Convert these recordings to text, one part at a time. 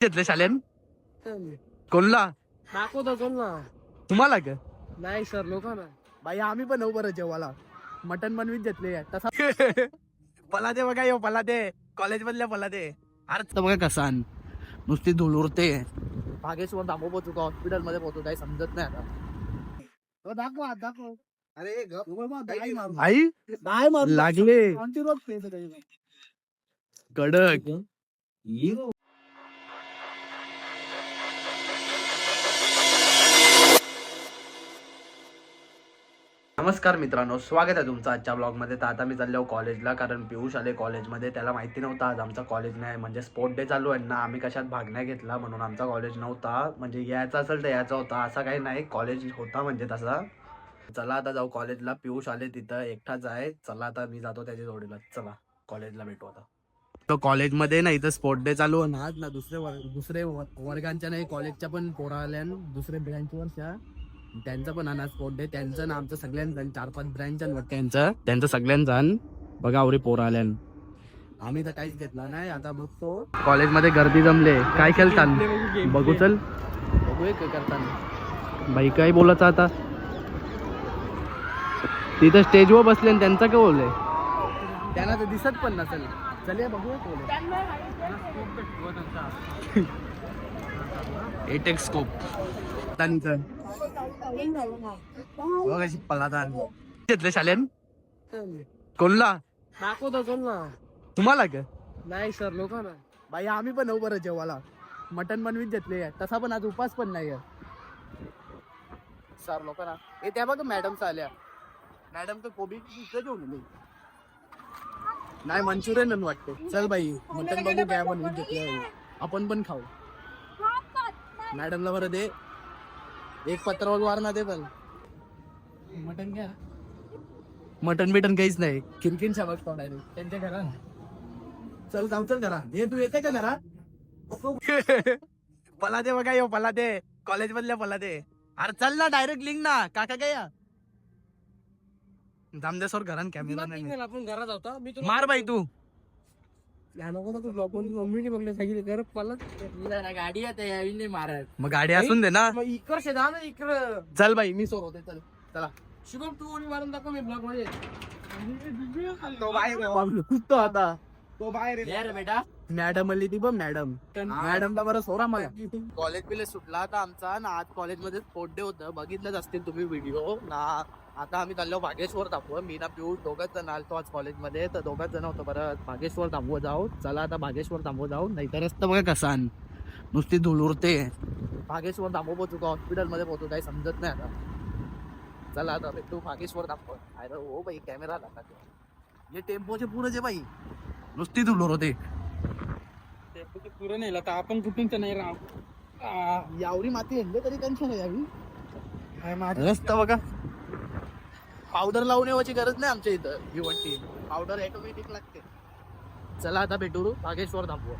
घेतले शालेन? कोणला? दाखवतो ना तुम्हाला का? नाही सर लोक ना बाई आम्ही पण नऊ बरं जेवायला. मटन बनवीत घेतले. तसा पला दे बघा यो पला दे कॉलेज मधल्या पला दे अरे तर बघा कसा अन. नुसती धूळ उरते भागेश्वर दाखव पोहोचू का हॉस्पिटलमध्ये पोहोचू काही समजत नाही आता. तो दाखव दाखव. अरे. आई? नाही लागले. कडक. नमस्कार मित्रांनो स्वागत आहे तुमचं आजच्या ब्लॉगमध्ये तर आता मी चाललो कॉलेजला कारण पियुष आले कॉलेजमध्ये त्याला माहिती नव्हतं आज आमचा कॉलेज नाही म्हणजे स्पोर्ट डे चालू आहे ना. आम्ही कशात भाग नाही घेतला म्हणून आमचा कॉलेज नव्हता. म्हणजे यायचा असेल तर यायचा होता असा काही नाही. कॉलेज होता म्हणजे तसा. चला आता जाऊ कॉलेजला पियुष आले तिथं एकटाच आहे. चला आता मी जातो त्याच्या जोडीला. चला कॉलेजला भेटू आता. तो कॉलेजमध्ये नाही तर स्पोर्ट डे चालू आहे ना. ना दुसरे वर्ग दुसरे वर्गांच्या नाही कॉलेजच्या पण पोरा आल्या दुसऱ्या दुसरे ब्रँचवरच्या त्यांचं पण अनाज स्पोर्ट डे त्यांचं ना आमचं सगळ्यांचं चार पाच ब्रँच त्यांचं त्यांचं सगळ्यांचा बघा आवरी पोरं आल्यान आम्ही तर काहीच घेतला नाही आता बघतो. कॉलेजमध्ये गर्दी जमले. काय खेळतान? बघू चल. बघूया काय करताना. बाई काय बोलायचं आता? तिथं स्टेजवर बसले आणि त्यांचं काय बोलले? त्यांना तर दिसत पण नसेल. चल बघूया कोण स्कोप त्यांचं बघ अशी पलातान. घेतले शालेन? कोणला? दाखवतो तुम्हाला का? नाही सर लोक ना बाई आम्ही पण नऊ बरं जेवायला. मटन बनवीत घेतले. तसा पण आज उपास पण नाही सर लोक ना हे त्या बघ मॅडम आल्या. मॅडम तर कोबी आली. नाही मंचुरियन वाटते. चल बाई मटन बघू काय बनवून घेतलं आपण पण खाऊ. मॅडमला बरं दे. एक पत्रावर वार ना दे पण. मटन घ्या. मटन बिटन काहीच नाही. किरकिन शाबास तोंडाने त्यांच्या घरात. चल जाऊ चल घरा हे तू येते का घरात? पला दे बघा यो पला दे कॉलेज मधल्या पला दे अरे चल ना डायरेक्ट लिंक ना. काका काय जामदेसवर घरान कॅमेरा नाही आपण घरात होता. मी मार बाई तू. गाडी मग गाडी असून दे ना. मग इकडे ना इकडे चल बाई मी सोडवते चल. चला. शुभम तू उडी मारून दाखव मी ब्लॉगमध्ये. कुठतो आता. तो बाहेर बेटा. मॅडम आली ती बघ मॅडम. मॅडमला बरं सोडा मला. कॉलेज बिलेज सुटला आता आमचा ना आज कॉलेजमध्ये स्पोर्ट डे होतं. बघितलंच असतील तुम्ही व्हिडिओ ना आता आम्ही चाललो भागेश्वर दाखवू मी ना पिऊ दोघच जण आलतो आज कॉलेजमध्ये. तर दोघच जण होतो बरं भागेश्वर थांबवू जाऊ. चला आता भागेश्वर थांबवू जाऊ. नाहीतर रस्ता बघा कसा अन. नुसती धूळ उरते भागेश्वर थांबवू पोचू का? हॉस्पिटलमध्ये पोचू काही समजत नाही आता. चला आता भेटू भागेश्वर दाखव अरे हो बाई कॅमेरा लागला हे टेम्पोचे पुढे जे बाई. नुसती धूळ उरते पुरं नाही तर आपण कुठून तर नाही राह यावरी माती हेंडे तरी टेन्शन आहे यावी. रस्ता बघा. पावडर लावून येवाची गरज नाही आमच्या इथं. भिवंडी पावडर ऑटोमॅटिक लागते. चला आता भेटू भागेश्वर थांबू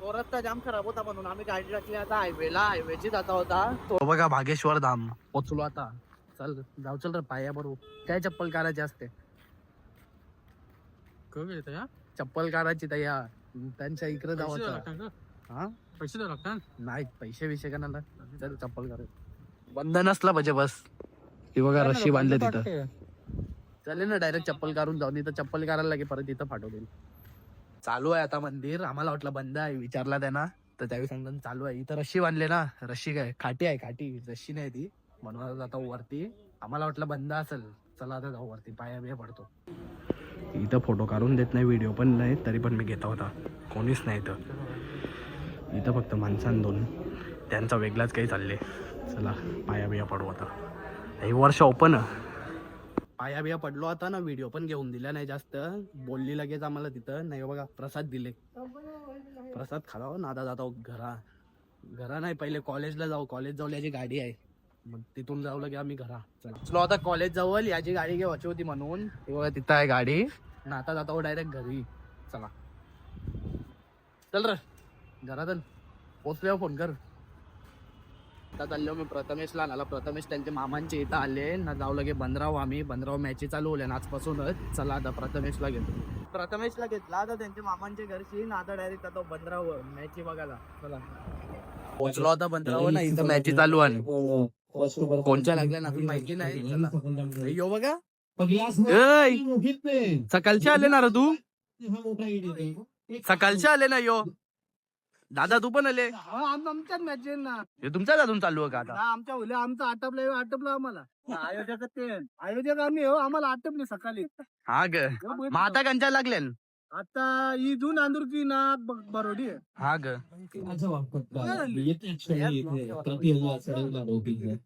तो रस्ता जाम खराब होता म्हणून आम्ही गाडी टाकली. आता हायवेला हायवेची जाता होता. तो बघा भागेश्वर धाम. पोचलो आता. चल जाऊ चल रे. पाया बरोबर काय चप्पल काढायची असते? चप्पल काढायची तया त्यांच्या इकडे जाऊ आता. हा? पैसे द्यावं लागतात? नाही पैसे विषय का ना चल चप्पल काढ बंधन असला पाहिजे बस. ती बघा रस्सी बांधले तिथं. चालेल ना डायरेक्ट चप्पल काढून जाऊन इथं चप्पल काढायला लागे परत इथं पाठवतील चालू आहे आता मंदिर. आम्हाला वाटलं बंद आहे विचारला त्यांना. तर त्यावेळी सांगतात चालू आहे. इथं रस्सी बांधले ना. रस्सी काय? खाटी आहे खाटी. रस्सी नाही ती. म्हणून आता वरती. आम्हाला वाटलं बंद असेल. चला आता जाऊ वरती. पाया बिया पडतो. इथं फोटो काढून देत नाही व्हिडिओ पण नाही तरी पण मी घेता होता. कोणीच नाही इथं. इथं फक्त माणसां दोन. त्यांचा वेगळाच काही चालले चला पाया बिया पडू आता. हे वर्ष ओपन पाया बिया पडलो आता ना व्हिडिओ पण घेऊन दिला नाही जास्त. बोलली लगेच आम्हाला तिथं. नाही हो बघा प्रसाद दिले. प्रसाद खाला हो, आता जातो घरा. घरा नाही पहिले कॉलेजला जाऊ. कॉलेज जाऊ याची गाडी आहे. मग तिथून जाऊ लगे आम्ही घरा. चलो. आता कॉलेज जवळ याची गाडी घेवायची होती म्हणून. तिथं आहे गाडी. ना आता जातो हो डायरेक्ट घरी. चला. चल र. घरात पोचल्यावर फोन कर. आता चाललो मी प्रथमेशला आला प्रथमेश त्यांच्या मामांचे इथं आले. ना जाऊ लगे बंदराव आम्ही. बंदराव मॅची चालू होल्या ना आजपासूनच. चला आता प्रथमेशला घेतो. प्रथमेशला घेतला. आता त्यांच्या मामांच्या घरची. ना आता डायरेक्ट आता बंदराव मॅची बघायला. चला. पोहोचलो आता बंदराव ना. इथं मॅची चालू आहे. कोणच्या लागल्या ना माहिती नाही. यो बघा. सकाळचे आले ना रे तू? सकाळचे आले ना यो. दादा तू पण आले. आमच्याच मॅच ना. हे तुमच्याच अजून चालू आहे का आता? आमच्या होले आमचं आटपलं आटपलं आम्हाला. आयोजक ते. आयोजक आम्ही हो आम्हाला आटपले सकाळी. हा ग. मग आता कंचा लागले आता इथून आंदूरची ना ब- बरोडी आहे. हा ग. हा?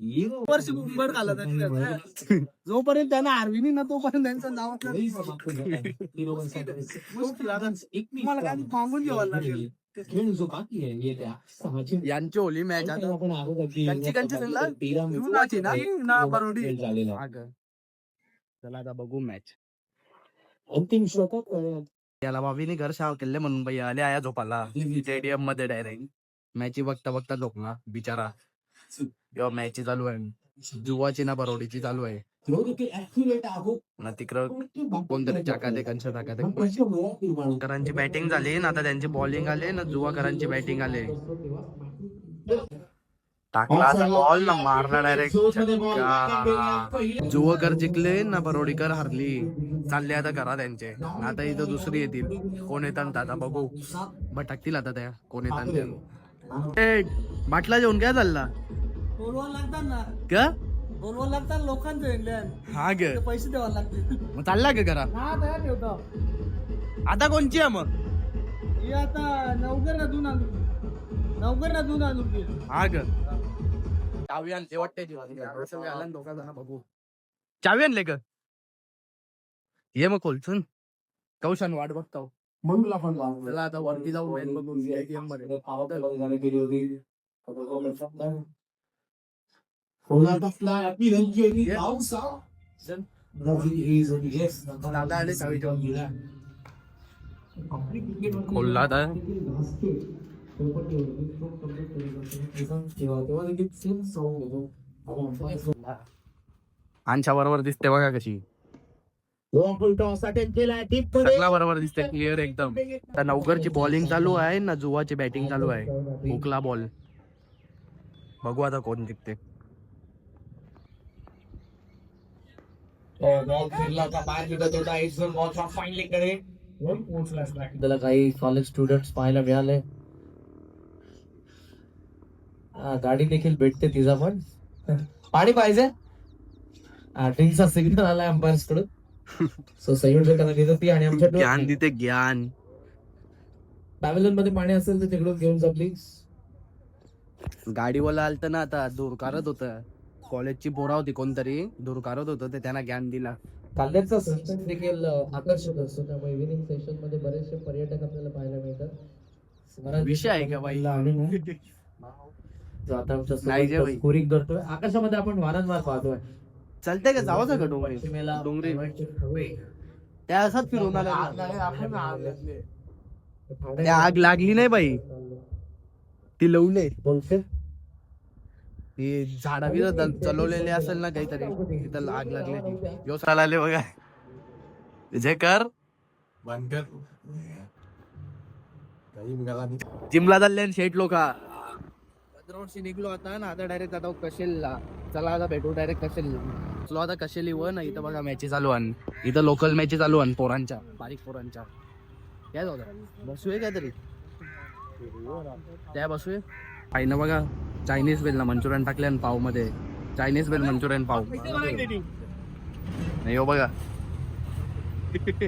वर्ष मुंबईत घालत आहे. जोपर्यंत त्यांना आरविनी ना तोपर्यंत त्यांचं नाव मागून घ्यावं लागेल? यांची होली मॅच आता ना? बरोडी. चला आता बघू मॅच अंतिम श्लोकात याला बाबीने घर शाव केले म्हणून आले आया झोपाला. स्टेडियममध्ये डायरेक्ट मॅची बघता बघता झोपला बिचारा. किंवा मॅच चालू आहे. जुवाची ना बरोडीची चालू आहे. ना तिकडं कोणतरी चाकाते कंच टाकाते करांची बॅटिंग झाली ना आता त्यांची बॉलिंग आले ना जुवाकरांची बॅटिंग आले. टाकला बॉल ना मारला डायरेक्ट जुवकर जिंकले ना बरोडीकर हरली. चालले आता घरा त्यांचे. आता इथं दुसरी येतील. कोण येतात आता बघू. भटकतील आता त्या. कोण येतात बाटला जेवण काय चालला? बोलवायला लागतात ना. का? बोलवायला लागतात लोकांचं इंडियन हा ग. पैसे द्यावा लागतील. मग चालला का घरा हा तयार ठेवतो आता. कोणची आहे मग? ही आता नवगर नदून आणू नवगर नदून आणू ती. हा ग. चावी आणते वाटते जण बघू. चावी आणले का? ये मग खोलसून कौशान वाट बघताव चला आता वरती जाऊ आले चावी घेऊन खोलला आता आमच्या बरोबर दिसते बघा कशी सगळा बरोबर दिसते क्लिअर एकदम आता नवकरची बॉलिंग चालू आहे ना जुवाची बॅटिंग चालू आहे हुकला बॉल बघू आता कोण जिंकते त्याला काही कॉलेज स्टुडंट पाहायला मिळाले. हा, गाडी देखील भेटते तिचा पण. पाणी पाहिजे. ड्रिंकचा सिग्नल आलाय अंपायर्सकडून. सो संयोजकांना देत ती आणि आमच्या ज्ञान देते ज्ञान. पॅव्हलियनमध्ये पाणी असेल तर तिकडून घेऊन जा प्लीज गाडीवाला आलत ना आता दूर करत होत. कॉलेजची पोरा होती कोणतरी दूर करत होतं ते त्यांना ज्ञान दिला. कांद्याचा सनसेट देखील आकर्षक असतो. त्यामुळे इव्हिनिंग सेशनमध्ये बरेचसे पर्यटक आपल्याला पाहायला मिळतात. विषय आहे का बाई? आता आमच्या धरतोय आकाशामध्ये आपण वारंवार पाहतोय. चालतंय का? जावाचा का डोंगरी. डोंगरी. त्या असाच फिरून आग लागली नाही बाई. ती लवले. बोलते ती झाडा बी चलवलेले असेल ना काहीतरी तिथं आग लागली. ती यो आले बघा. जे कर. जिमला चालले शेट लोक. वर्षी निघलो आता ना आता डायरेक्ट आता कशेलला चला आता भेटू डायरेक्ट कशेल चलो आता कशेल व ना इथं बघा मॅची चालू आण इथं लोकल मॅची चालू आण पोरांच्या बारीक पोरांच्या. काय जाऊ बसूय काहीतरी. त्या बसूय आईनं बघा चायनीज बेल ना मंचुरियन टाकले आणि पावमध्ये चायनीज बेल मंचुरियन पाव. नाही हो बघा.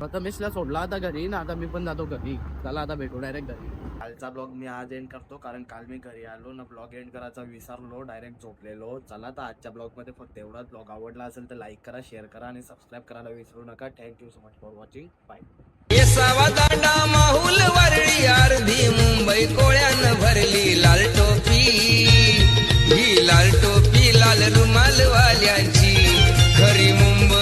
प्रथमेशला सोडला आता घरी ना आता मी पण जातो घरी. चला आता भेटू डायरेक्ट घरी. कालचा ब्लॉग मी आज एंड करतो कारण काल मी घरी आलो ना ब्लॉग एंड करायचा विसरलो डायरेक्ट झोपलेलो. चला तर आजच्या ब्लॉगमध्ये फक्त एवढाच. ब्लॉग आवडला असेल तर लाईक करा शेअर करा आणि सबस्क्राईब करायला विसरू नका. Thank you so much for watching bye Mumbai कोळ्यान भरली लाल टोपी. ही लाल टोपी लाल रुमाल वाल्यांची खरी मुंबई